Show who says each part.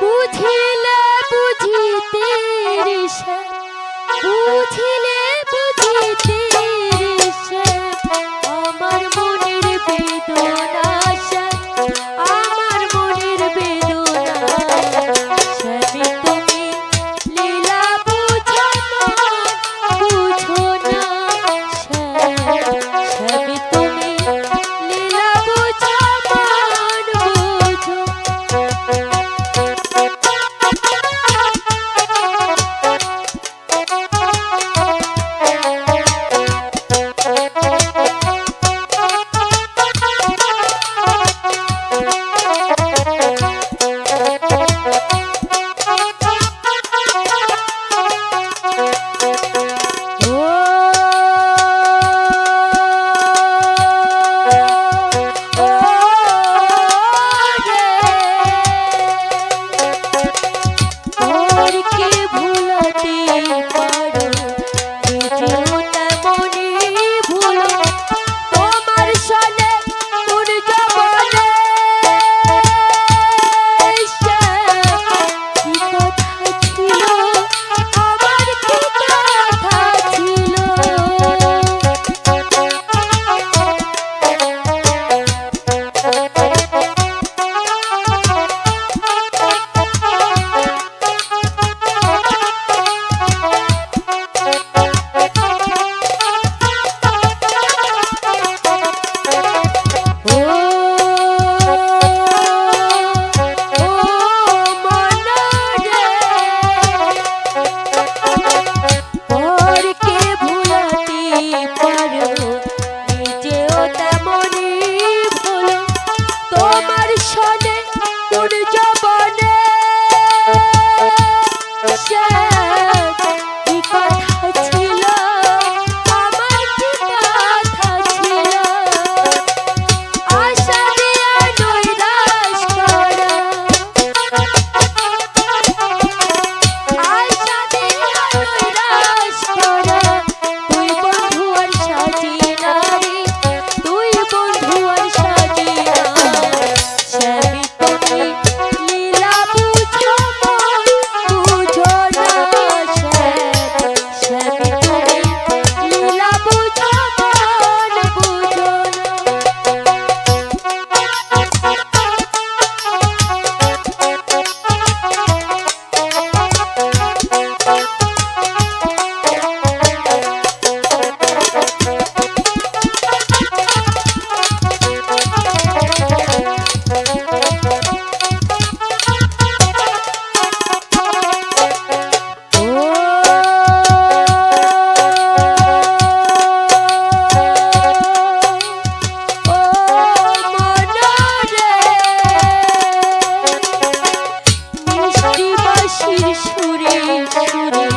Speaker 1: বুঝিলে বুঝিতে বুঝিলে বুঝিতে শিশুরে সুরে